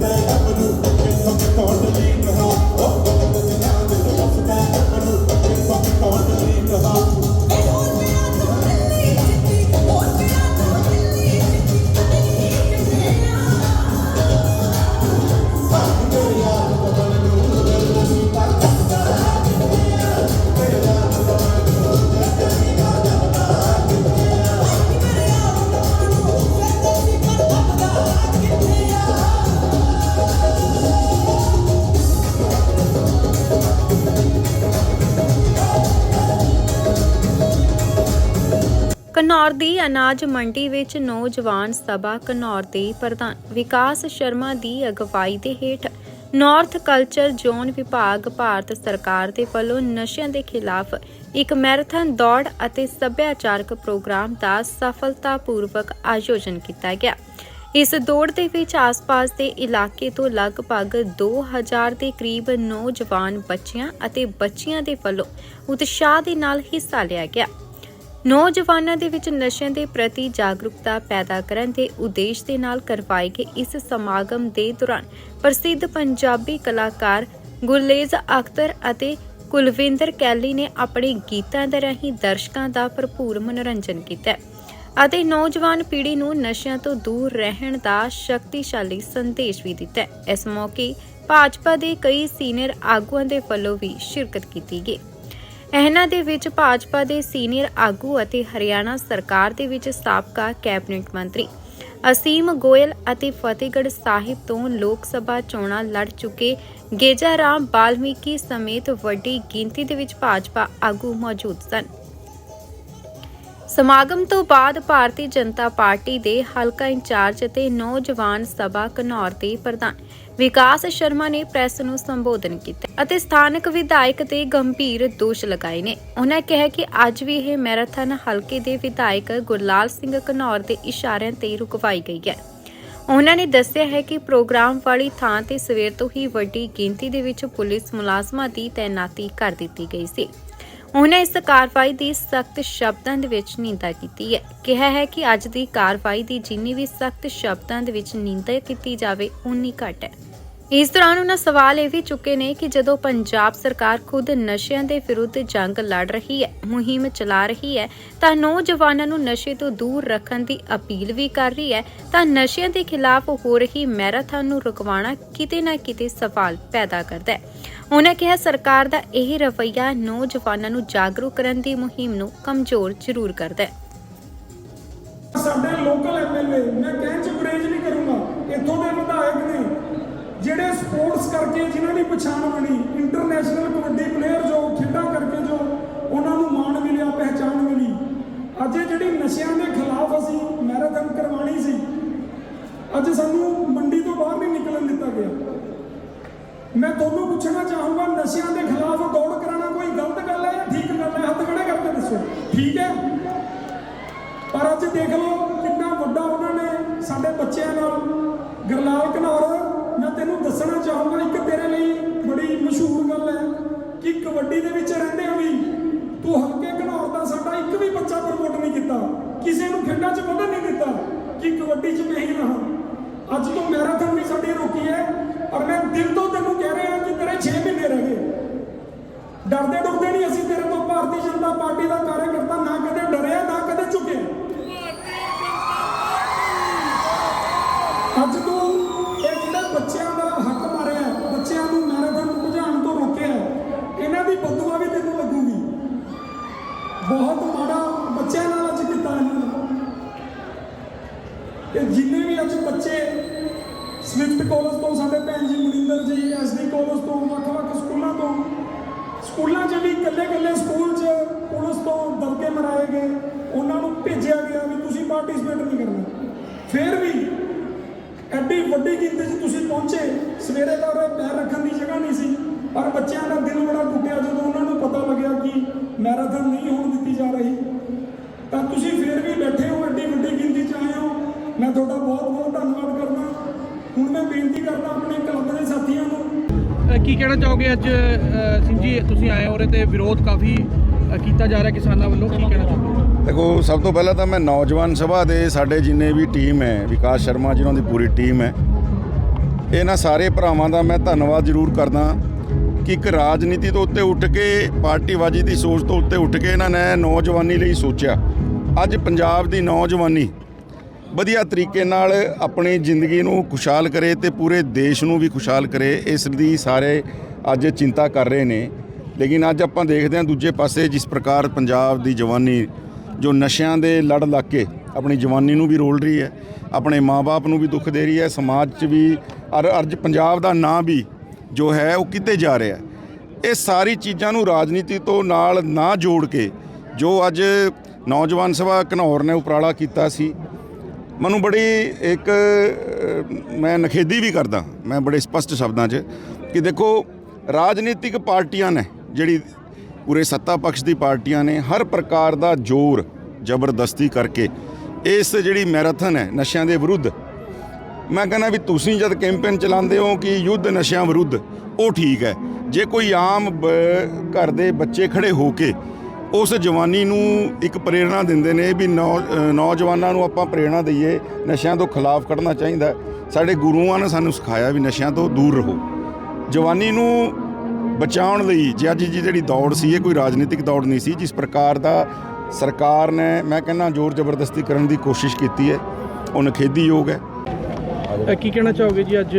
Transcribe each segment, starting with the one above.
ਹੋਰ ਘਨੌਰ ਦੀ ਅਨਾਜ ਮੰਡੀ ਵਿੱਚ ਨੌਜਵਾਨ ਸਭਾ ਘਨੌਰ ਦੇ ਪ੍ਰਧਾਨ ਵਿਕਾਸ ਸ਼ਰਮਾ ਦੀ ਅਗਵਾਈ ਦੇ ਹੇਠ ਨਾਰਥ ਕਲਚਰ ਜ਼ੋਨ ਵਿਭਾਗ ਭਾਰਤ ਸਰਕਾਰ ਦੇ ਵੱਲੋਂ ਨਸ਼ਿਆਂ ਦੇ ਖਿਲਾਫ ਇੱਕ ਮੈਰਾਥਨ ਦੌੜ ਅਤੇ ਸੱਭਿਆਚਾਰਕ ਪ੍ਰੋਗਰਾਮ ਦਾ ਸਫਲਤਾਪੂਰਵਕ ਆਯੋਜਨ ਕੀਤਾ ਗਿਆ। ਇਸ ਦੌੜ ਦੇ ਵਿੱਚ ਆਸ-ਪਾਸ ਦੇ ਇਲਾਕੇ ਤੋਂ ਲਗਭਗ 2000 ਦੇ ਕਰੀਬ ਨੌਜਵਾਨ ਬੱਚਿਆਂ ਅਤੇ ਬੱਚੀਆਂ ਦੇ ਵੱਲੋਂ ਉਤਸ਼ਾਹ ਦੇ ਨਾਲ ਹਿੱਸਾ ਲਿਆ ਗਿਆ। ਨੌਜਵਾਨਾਂ ਦੇ ਵਿੱਚ ਨਸ਼ਿਆਂ ਦੇ ਪ੍ਰਤੀ ਜਾਗਰੂਕਤਾ ਪੈਦਾ ਕਰਨ ਦੇ ਉਦੇਸ਼ ਦੇ ਨਾਲ ਕਰਵਾਏ ਗਏ ਇਸ ਸਮਾਗਮ ਦੇ ਦੌਰਾਨ ਪ੍ਰਸਿੱਧ ਪੰਜਾਬੀ ਕਲਾਕਾਰ ਗੁਰਲੇਜ਼ ਅਖਤਰ ਅਤੇ ਕੁਲਵਿੰਦਰ ਕੈਲੀ ਨੇ ਆਪਣੇ ਗੀਤਾਂ ਦੇ ਰਾਹੀਂ ਦਰਸ਼ਕਾਂ ਦਾ ਭਰਪੂਰ ਮਨੋਰੰਜਨ ਕੀਤਾ ਅਤੇ ਨੌਜਵਾਨ ਪੀੜ੍ਹੀ ਨੂੰ ਨਸ਼ਿਆਂ ਤੋਂ ਦੂਰ ਰਹਿਣ ਦਾ ਸ਼ਕਤੀਸ਼ਾਲੀ ਸੰਦੇਸ਼ ਵੀ ਦਿੱਤਾ ਇਸ ਮੌਕੇ ਭਾਜਪਾ ਦੇ ਕਈ ਸੀਨੀਅਰ ਆਗੂਆਂ ਦੇ ਵੱਲੋਂ ਵੀ ਸ਼ਿਰਕਤ ਕੀਤੀ ਗਈ। ਇਹਨਾਂ ਦੇ ਵਿੱਚ ਭਾਜਪਾ ਦੇ ਸੀਨੀਅਰ ਆਗੂ ਅਤੇ ਹਰਿਆਣਾ ਸਰਕਾਰ ਦੇ ਵਿੱਚ ਸਾਬਕਾ ਕੈਬਨਿਟ ਮੰਤਰੀ ਅਸੀਮ ਗੋਇਲ ਅਤੇ ਫਤਿਹਗੜ੍ਹ ਸਾਹਿਬ ਤੋਂ ਲੋਕ ਸਭਾ ਚੋਣਾਂ ਲੜ ਚੁੱਕੇ ਗੇਜਾ ਰਾਮ ਬਾਲਮੀਕੀ ਸਮੇਤ ਵੱਡੀ ਗਿਣਤੀ ਦੇ ਵਿੱਚ ਭਾਜਪਾ ਆਗੂ ਮੌਜੂਦ ਸਨ। ਸਮਾਗਮ ਤੋਂ ਬਾਅਦ ਭਾਰਤੀ ਜਨਤਾ ਪਾਰਟੀ ਦੇ ਹਲਕਾ ਇੰਚਾਰਜ ਅਤੇ ਨੌਜਵਾਨ ਸਭਾ ਘਨੌਰ ਦੇ ਪ੍ਰਧਾਨ ਵਿਕਾਸ ਸ਼ਰਮਾ ਨੇ ਪ੍ਰੈਸ ਨੂੰ ਸੰਬੋਧਨ ਕੀਤਾ ਅਤੇ ਸਥਾਨਕ ਵਿਧਾਇਕ ਤੇ ਗੰਭੀਰ ਦੋਸ਼ ਲਗਾਏ ਨੇ। ਉਹਨਾਂ ਕਿਹਾ ਕਿ ਅੱਜ ਵੀ ਇਹ ਮੈਰਾਥਨ ਹਲਕੇ ਦੇ ਵਿਧਾਇਕ ਗੁਰਲਾਲ ਸਿੰਘ ਘਨੌਰ ਦੇ ਇਸ਼ਾਰਿਆਂ ਤੇ ਰੁਕਵਾਈ ਗਈ ਹੈ। ਉਹਨਾਂ ਨੇ ਦੱਸਿਆ ਹੈ ਕਿ ਪ੍ਰੋਗਰਾਮ ਵਾਲੀ ਥਾਂ ਤੇ ਸਵੇਰ ਤੋਂ ਹੀ ਵੱਡੀ ਗਿਣਤੀ ਦੇ ਵਿੱਚ ਪੁਲਿਸ ਮੁਲਾਜ਼ਮਾਂ ਦੀ ਤਾਇਨਾਤੀ ਕਰ ਦਿੱਤੀ ਗਈ ਸੀ। ਉਹਨਾਂ ਇਸ ਕਾਰਵਾਈ ਦੀ ਸਖਤ ਸ਼ਬਦਾਂ ਦੇ ਵਿੱਚ ਨਿੰਦਾ ਕੀਤੀ ਹੈ। ਕਿਹਾ ਹੈ ਕਿ ਅੱਜ ਦੀ ਕਾਰਵਾਈ ਦੀ ਜਿੰਨੀ ਵੀ ਸਖਤ ਸ਼ਬਦਾਂ ਦੇ ਵਿੱਚ ਨਿੰਦਾ ਕੀਤੀ ਜਾਵੇ ਉਨੀ ਘੱਟ ਹੈ। ਇਸ ਦੌਰਾਨ ਉਹਨਾਂ ਸਵਾਲ ਇਹ ਵੀ ਚੁੱਕੇ ਨੇ ਕਿ ਜਦੋਂ ਪੰਜਾਬ ਸਰਕਾਰ ਖੁਦ ਨਸ਼ਿਆਂ ਦੇ ਵਿਰੁੱਧ ਜੰਗ ਲੜ ਰਹੀ ਹੈ, ਮੁਹਿੰਮ ਚਲਾ ਰਹੀ ਹੈ, ਤਾਂ ਨੌਜਵਾਨਾਂ ਨੂੰ ਨਸ਼ੇ ਤੋਂ ਦੂਰ ਰੱਖਣ ਦੀ ਅਪੀਲ ਵੀ ਕਰ ਰਹੀ ਹੈ, ਤਾਂ ਨਸ਼ਿਆਂ ਦੇ ਖਿਲਾਫ ਹੋ ਰਹੀ ਮੈਰਾਥਨ ਨੂੰ ਰੁਕਵਾਉਣਾ ਕਿਤੇ ਨਾ ਕਿਤੇ ਸਵਾਲ ਪੈਦਾ ਕਰਦਾ ਹੈ। ਉਹਨਾਂ ਕਿਹਾ, ਸਰਕਾਰ ਦਾ ਇਹ ਰਵੱਈਆ ਨੌਜਵਾਨਾਂ ਨੂੰ ਜਾਗਰੂਕ ਕਰਨ ਦੀ ਮੁਹਿੰਮ ਨੂੰ ਕਮਜ਼ੋਰ ਜ਼ਰੂਰ ਕਰਦਾ ਹੈ। ਸਾਡੇ ਲੋਕਲ ਐਮਐਲਏ ਮੈਂ ਕਹਿਣ ਚ ਗੁਰੇਜ ਨਹੀਂ ਕਰੂੰਗਾ, ਇੱਥੋਂ ਦੇ ਵਿਧਾਇਕ ਨੇ ਜਿਹੜੇ ਸਪੋਰਟਸ ਕਰਕੇ ਜਿਨ੍ਹਾਂ ਦੀ ਪਛਾਣ ਬਣੀ ਇੰਟਰਨੈਸ਼ਨਲ ਕਬੱਡੀ ਪਲੇਅਰ ਜੋ ਖੇਡਾਂ ਕਰਕੇ ਜੋ ਉਹਨਾਂ ਨੂੰ ਮਾਣ ਮਿਲਿਆ, ਪਹਿਚਾਣ ਮਿਲੀ। ਅੱਜ ਜਿਹੜੀ ਨਸ਼ਿਆਂ ਦੇ ਖਿਲਾਫ ਅਸੀਂ ਮੈਰਾਥਨ ਕਰਵਾਣੀ ਸੀ, ਅੱਜ ਸਾਨੂੰ ਮੰਡੀ ਤੋਂ ਬਾਹਰ ਨਹੀਂ ਨਿਕਲਣ ਦਿੱਤਾ ਗਿਆ। ਮੈਂ ਤੁਹਾਨੂੰ ਪੁੱਛਣਾ ਚਾਹੂੰਗਾ, ਨਸ਼ਿਆਂ ਦੇ ਖਿਲਾਫ ਦੌੜ ਕਰਾਉਣਾ ਕੋਈ ਗਲਤ ਗੱਲ ਹੈ ਜਾਂ ਠੀਕ ਗੱਲ ਹੈ? ਹੱਥ ਖੜੇ ਕਰਕੇ ਦੱਸੋ। ਠੀਕ ਹੈ? ਪਰ ਅੱਜ ਦੇਖ ਲਓ ਕਿੰਨਾ ਵੱਡਾ ਉਹਨਾਂ ਨੇ ਸਾਡੇ ਬੱਚਿਆਂ ਨਾਲ, ਗਰਲਾਲ ਘਨੌਰ ਤੈਨੂੰ ਦੱਸਣਾ ਚਾਹੂੰਗਾ, ਇੱਕ ਤੇਰੇ ਲਈ ਬੜੀ ਮਸ਼ਹੂਰ ਗੱਲ ਹੈ ਕਿ ਕਬੱਡੀ ਦੇ ਵਿੱਚ ਰਹਿੰਦੇ ਆ ਵੀ ਤੂੰ ਹਲਕੇ ਘਨੌਰ ਦਾ ਸਾਡਾ ਇੱਕ ਵੀ ਬੱਚਾ ਪ੍ਰਮੋਟ ਨਹੀਂ ਕੀਤਾ, ਕਿਸੇ ਨੂੰ ਖੇਡਾਂ 'ਚ ਵਧਣ ਨਹੀਂ ਦਿੱਤਾ ਕਿ ਕਬੱਡੀ 'ਚ ਮੈਂ ਹੀ ਰਹਾ। ਅੱਜ ਤੋਂ ਮੈਰਾਥਨ ਵੀ ਸਾਡੀ ਰੁਕੀ ਹੈ ਔਰ ਮੈਂ ਦਿਲ ਤੋਂ ਤੈਨੂੰ ਕਹਿ ਰਿਹਾ ਕਿ ਤੇਰੇ 6 ਮਹੀਨੇ ਰਹਿ ਗਏ। ਡਰਦੇ ਡਰਦੇ ਨਹੀਂ ਅਸੀਂ ਤੇਰੇ ਤੋਂ ਭਾਰਤੀ ਜਨਤਾ ਪਾਰਟੀ ਦਾ ਕਾਰਜਕਰਤਾ ਨਾ ਕਦੇ ਡਰਿਆ, ਨਾ ਕਦੇ ਝੁਕਿਆ। ਅੱਜ ਤੋਂ ਇਹ ਜਿਹੜੇ ਬੱਚਿਆਂ ਦਾ ਹੱਕ ਮਾਰਿਆ ਹੈ, ਬੱਚਿਆਂ ਨੂੰ ਮੈਰਾਥਨ ਭਜਾਉਣ ਤੋਂ ਰੋਕਿਆ ਹੈ, ਇਹਨਾਂ ਦੀ ਬਦਦੁਆ ਵੀ ਤੈਨੂੰ ਲੱਗੂਗੀ ਬਹੁਤ ਮਾੜਾ ਬੱਚਿਆਂ ਨਾਲ ਅੱਜ ਕੀਤਾ ਇਹਨਾਂ ਨੇ ਤੇ ਜਿੰਨੇ ਵੀ ਅੱਜ ਬੱਚੇ ਸਵਿਫਟ ਕਾਲਜ ਤੋਂ ਸਾਡੇ ਭੈਣ ਜੀ ਮਨਿੰਦਰ ਪੁਲਿਸ ਤੋਂ ਵੱਖ-ਵੱਖ ਸਕੂਲਾਂ ਤੋਂ। ਸਕੂਲਾਂ 'ਚ ਵੀ ਇਕੱਲੇ-ਇਕੱਲੇ ਸਕੂਲ 'ਚ ਪੁਲਿਸ ਤੋਂ ਦਬਕੇ ਮਰਾਏ ਗਏ। ਉਹਨਾਂ ਨੂੰ ਭੇਜਿਆ ਗਿਆ ਵੀ ਤੁਸੀਂ ਪਾਰਟਿਸਿਪੇਟ ਨਹੀਂ ਕਰਨਾ। ਫਿਰ ਵੀ ਐਡੀ ਵੱਡੀ ਗਿਣਤੀ 'ਚ ਤੁਸੀਂ ਪਹੁੰਚੇ। ਸਵੇਰੇ ਤਾਂ ਉਰੇ ਪੈਰ ਰੱਖਣ ਦੀ ਜਗ੍ਹਾ ਨਹੀਂ ਸੀ। ਪਰ ਬੱਚਿਆਂ ਦਾ ਦਿਲ ਬੜਾ ਟੁੱਟਿਆ ਜਦੋਂ ਉਹਨਾਂ ਨੂੰ ਪਤਾ ਲੱਗਿਆ ਕਿ ਮੈਰਾਥਨ ਨਹੀਂ ਹੋਣ ਦਿੱਤੀ ਜਾ ਰਹੀ। ਤਾਂ ਤੁਸੀਂ ਫਿਰ ਵੀ ਬੈਠੇ ਹੋ ਐਡੀ ਵੱਡੀ ਗਿਣਤੀ 'ਚ ਆਏ ਹੋ। ਮੈਂ ਤੁਹਾਡਾ ਬਹੁਤ ਬਹੁਤ ਧੰਨਵਾਦ ਕਰਦਾ। ਹੁਣ ਮੈਂ ਬੇਨਤੀ ਕਰਦਾ ਆਪਣੇ ਕਲੱਬ ਦੇ ਸਾਥੀਆਂ ਨੂੰ ਕੀ ਕਹਿਣਾ ਚਾਹੋਗੇ ਅੱਜ ਅ, ਸਿੰਘ ਜੀ ਤੁਸੀਂ ਆਏ ਹੋ ਉਰੇ ਤੇ ਵਿਰੋਧ ਕਾਫੀ ਅ, ਕੀਤਾ ਜਾ ਰਿਹਾ ਕਿਸਾਨਾਂ ਵੱਲੋਂ? ਕੀ ਕਹਿਣਾ ਚਾਹੋਗੇ? ਦੇਖੋ ਸਭ ਤੋਂ ਪਹਿਲਾਂ ਤਾਂ ਮੈਂ ਨੌਜਵਾਨ ਸਭਾ ਦੇ ਸਾਡੇ ਜਿੰਨੇ ਵੀ ਟੀਮ ਹੈ ਵਿਕਾਸ ਸ਼ਰਮਾ ਜਿਨ੍ਹਾਂ ਦੀ ਪੂਰੀ ਟੀਮ ਹੈ ਇਹਨਾਂ ਸਾਰੇ ਭਰਾਵਾਂ ਦਾ ਮੈਂ ਧੰਨਵਾਦ ਜ਼ਰੂਰ ਕਰਦਾ ਕਿ ਇੱਕ ਰਾਜਨੀਤੀ ਤੋਂ ਉੱਤੇ ਉੱਠ ਕੇ ਪਾਰਟੀਬਾਜ਼ੀ ਦੀ ਸੋਚ ਤੋਂ ਉੱਤੇ ਉੱਠ ਕੇ ਇਹਨਾਂ ਨੇ ਨੌਜਵਾਨੀ ਲਈ ਸੋਚਿਆ। ਅੱਜ ਪੰਜਾਬ ਦੀ ਨੌਜਵਾਨੀ ਵਧੀਆ ਤਰੀਕੇ ਨਾਲ ਆਪਣੀ ਜ਼ਿੰਦਗੀ ਨੂੰ ਖੁਸ਼ਹਾਲ ਕਰੇ ਤੇ ਪੂਰੇ ਦੇਸ਼ ਨੂੰ ਵੀ ਖੁਸ਼ਹਾਲ ਕਰੇ, ਇਸ ਦੀ ਸਾਰੇ ਅੱਜ ਚਿੰਤਾ ਕਰ ਰਹੇ ਨੇ। ਲੇਕਿਨ ਅੱਜ ਆਪਾਂ ਦੇਖਦੇ ਹਾਂ ਦੂਜੇ ਪਾਸੇ ਜਿਸ ਪ੍ਰਕਾਰ ਪੰਜਾਬ ਦੀ ਜਵਾਨੀ, ਜੋ ਨਸ਼ਿਆਂ ਦੇ ਲੜ ਲੱਗ ਕੇ ਆਪਣੀ ਜਵਾਨੀ ਨੂੰ ਵੀ ਰੋਲ ਰਹੀ ਹੈ, ਆਪਣੇ ਮਾਪੇ ਨੂੰ ਵੀ ਦੁੱਖ ਦੇ ਰਹੀ ਹੈ, ਸਮਾਜ 'ਚ ਵੀ ਅਰ, ਅਰਜ ਪੰਜਾਬ ਦਾ ਨਾਂ ਵੀ ਜੋ ਹੈ ਉਹ ਕਿਤੇ ਜਾ ਰਿਹਾ ਹੈ। ਇਹ ਸਾਰੀ ਚੀਜ਼ਾਂ ਨੂੰ ਰਾਜਨੀਤੀ ਤੋਂ ਨਾਲ ਨਾ ਜੋੜ ਕੇ ਜੋ ਅੱਜ ਨੌਜਵਾਨ ਸਭਾ ਘਨੌਰ ਨੇ ਉਪਰਾਲਾ ਕੀਤਾ ਸੀ ਮੈਨੂੰ ਬੜੀ ਇੱਕ ਮੈਂ ਨਖੇਦੀ ਵੀ ਕਰਦਾ। ਮੈਂ ਬੜੇ ਸਪਸ਼ਟ ਸ਼ਬਦਾਂ 'ਚ ਕਿ ਦੇਖੋ, ਰਾਜਨੀਤਿਕ ਪਾਰਟੀਆਂ ਨੇ, ਜਿਹੜੀ ਪੂਰੇ ਸੱਤਾ ਪਕਸ਼ ਦੀ ਪਾਰਟੀਆਂ ਨੇ, ਹਰ ਪ੍ਰਕਾਰ ਦਾ ਜ਼ੋਰ, ਜ਼ਬਰਦਸਤੀ ਕਰਕੇ ਇਸ ਜਿਹੜੀ ਮੈਰਾਥਨ ਹੈ ਨਸ਼ਿਆਂ ਦੇ ਵਿਰੁੱਧ, ਮੈਂ ਕਹਿੰਦਾ ਵੀ ਤੁਸੀਂ ਜਦ ਕੈਂਪੇਨ ਚਲਾਉਂਦੇ ਹੋ ਕਿ ਯੁੱਧ ਨਸ਼ਿਆਂ ਵਿਰੁੱਧ, ਉਹ ਠੀਕ ਹੈ। ਜੇ ਕੋਈ ਆਮ ਬ- ਘਰ ਦੇ ਬੱਚੇ ਖੜੇ ਹੋ ਕੇ ਉਸ ਜਵਾਨੀ ਨੂੰ ਇੱਕ ਪ੍ਰੇਰਣਾ ਦਿੰਦੇ ਨੇ ਵੀ ਨੌਜਵਾਨਾਂ ਨੂੰ ਆਪਾਂ ਪ੍ਰੇਰਣਾ ਦਈਏ ਨਸ਼ਿਆਂ ਤੋਂ ਖਿਲਾਫ ਕੱਢਣਾ ਚਾਹੀਦਾ ਹੈ। ਸਾਡੇ ਗੁਰੂਆਂ ਨੇ ਸਾਨੂੰ ਸਿਖਾਇਆ ਵੀ ਨਸ਼ਿਆਂ ਤੋਂ ਦੂਰ ਰਹੋ। ਜਵਾਨੀ ਨੂੰ ਬਚਾਉਣ ਲਈ ਜੇ ਅੱਜ ਦੀ ਜਿਹੜੀ ਦੌੜ ਸੀ ਇਹ ਕੋਈ ਰਾਜਨੀਤਿਕ ਦੌੜ ਨਹੀਂ ਸੀ ਜਿਸ ਪ੍ਰਕਾਰ ਦਾ ਸਰਕਾਰ ਨੇ ਮੈਂ ਕਹਿੰਦਾ ਜ਼ੋਰ ਜ਼ਬਰਦਸਤੀ ਕਰਨ ਦੀ ਕੋਸ਼ਿਸ਼ ਕੀਤੀ ਹੈ ਉਹ ਨਖੇਧੀਯੋਗ ਹੈ। ਅ, ਕੀ ਕਹਿਣਾ ਚਾਹੋਗੇ ਜੀ ਅੱਜ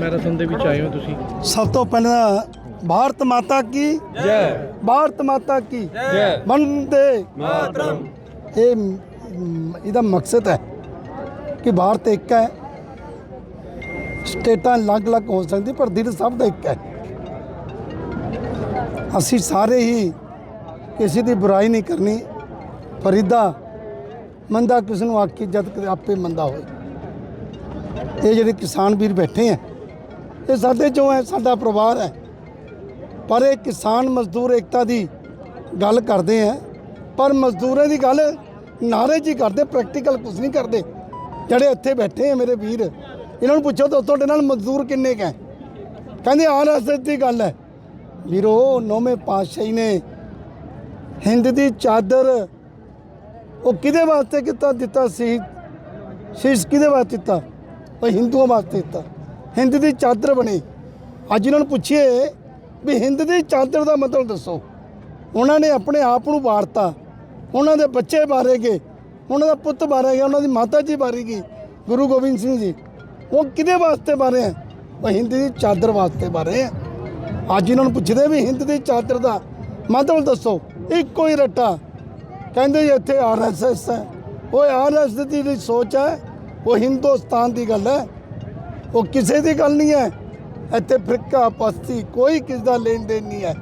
ਮੈਰਾਥਨ ਦੇ ਵਿੱਚ ਆਏ ਹੋ ਤੁਸੀਂ? ਸਭ ਤੋਂ ਪਹਿਲਾਂ ਭਾਰਤ ਮਾਤਾ ਕੀ? ਜੈ। ਭਾਰਤ ਮਾਤਾ ਕੀ? ਜੈ। ਵੰਦੇ ਮਾਤਰਮ। ਇਹ ਮ, ਇਹਦਾ ਮਕਸਦ ਹੈ ਕਿ ਭਾਰਤ ਇੱਕ ਹੈ। ਸਟੇਟਾਂ ਅਲੱਗ-ਅਲੱਗ ਹੋ ਸਕਦੀ ਪਰ ਦਿਲ ਸਭ ਦਾ ਇੱਕ ਹੈ। ਅਸੀਂ ਸਾਰੇ ਹੀ ਕਿਸੇ ਦੀ ਬੁਰਾਈ ਨਹੀਂ ਕਰਨੀ ਫਰੀਦਾ ਮੰਦਾ ਕਿਸ ਨੂੰ ਆਖੀ ਜਦ ਕਿ ਆਪੇ ਮੰਦਾ ਹੋਏ। ਇਹ ਜਿਹੜੇ ਕਿਸਾਨ ਵੀਰ ਬੈਠੇ ਆ ਇਹ ਸਾਡੇ ਚੋਂ ਹੈ ਸਾਡਾ ਪਰਿਵਾਰ ਹੈ। ਪਰ ਇਹ ਕਿਸਾਨ ਮਜ਼ਦੂਰ ਏਕਤਾ ਦੀ ਗੱਲ ਕਰਦੇ ਆ। ਪਰ ਮਜ਼ਦੂਰਾਂ ਦੀ ਗੱਲ ਨਾਰੇ 'ਚ ਹੀ ਕਰਦੇ ਪ੍ਰੈਕਟੀਕਲ ਕੁਝ ਨਹੀਂ ਕਰਦੇ। ਜਿਹੜੇ ਇੱਥੇ ਬੈਠੇ ਆ ਮੇਰੇ ਵੀਰ, ਇਹਨਾਂ ਨੂੰ ਪੁੱਛੋ ਤਾਂ ਤੁਹਾਡੇ ਨਾਲ ਮਜ਼ਦੂਰ ਕਿੰਨੇ ਕੁ ਹੈ ਕਹਿੰਦੇ ਆਰਐਸਐਸ ਦੀ ਗੱਲ ਹੈ। ਵੀਰੋ, ਨੌਵੇਂ ਪਾਤਸ਼ਾਹੀ ਨੇ ਹਿੰਦ ਦੀ ਚਾਦਰ ਉਹ ਕਿਹਦੇ ਵਾਸਤੇ ਕੀਤਾ, ਦਿੱਤਾ ਸੀ? ਸ਼ੀਸ਼ ਕਿਹਦੇ ਵਾਸਤੇ ਦਿੱਤਾ? ਉਹ ਹਿੰਦੂਆਂ ਵਾਸਤੇ ਦਿੱਤਾ। ਹਿੰਦ ਦੀ ਚਾਦਰ ਬਣੀ। ਅੱਜ ਇਹਨਾਂ ਨੂੰ ਪੁੱਛੀਏ ਵੀ ਹਿੰਦ ਦੀ ਚਾਦਰ ਦਾ ਮਤਲਬ ਦੱਸੋ। ਉਹਨਾਂ ਨੇ ਆਪਣੇ ਆਪ ਨੂੰ ਵਾਰਤਾ। ਉਹਨਾਂ ਦੇ ਬੱਚੇ ਬਾਰੇ ਗਏ। ਉਹਨਾਂ ਦਾ ਪੁੱਤ ਬਾਰੇ ਗਿਆ। ਉਹਨਾਂ ਦੀ ਮਾਤਾ ਜੀ ਬਾਰੇ ਗਈ। ਗੁਰੂ ਗੋਬਿੰਦ ਸਿੰਘ ਜੀ। ਉਹ ਕਿਹਦੇ ਵਾਸਤੇ ਬਾਰੇ ਹੈ ਉਹ ਹਿੰਦ ਦੀ ਚਾਦਰ ਵਾਸਤੇ ਬਾਰੇ ਹੈ ਅੱਜ ਇਹਨਾਂ ਨੂੰ ਪੁੱਛਦੇ ਵੀ ਹਿੰਦ ਦੀ ਚਾਦਰ ਦਾ ਮਤਲਬ ਦੱਸੋ। ਇੱਕੋ ਹੀ ਰੱਟਾ। ਕਹਿੰਦੇ ਜੀ ਇੱਥੇ ਆਰਐਸਐਸ ਹੈ। ਉਹ ਆਰਐਸਐਸ ਦੀ ਜਿਹੜੀ ਸੋਚ ਹੈ, ਉਹ ਹਿੰਦੁਸਤਾਨ ਦੀ ਗੱਲ ਹੈ। ਉਹ ਕਿਸੇ ਦੀ ਗੱਲ ਨਹੀਂ ਹੈ। ਇੱਥੇ ਫਿਰਕਾ ਪਸਤੀ ਕੋਈ ਕਿਸ ਦਾ ਲੈਣ ਦੇਣ ਨਹੀਂ ਹੈ।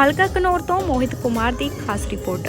ਹਲਕਾ ਕਨੌਰ ਤੋਂ ਮੋਹਿਤ ਕੁਮਾਰ ਦੀ ਖਾਸ ਰਿਪੋਰਟ।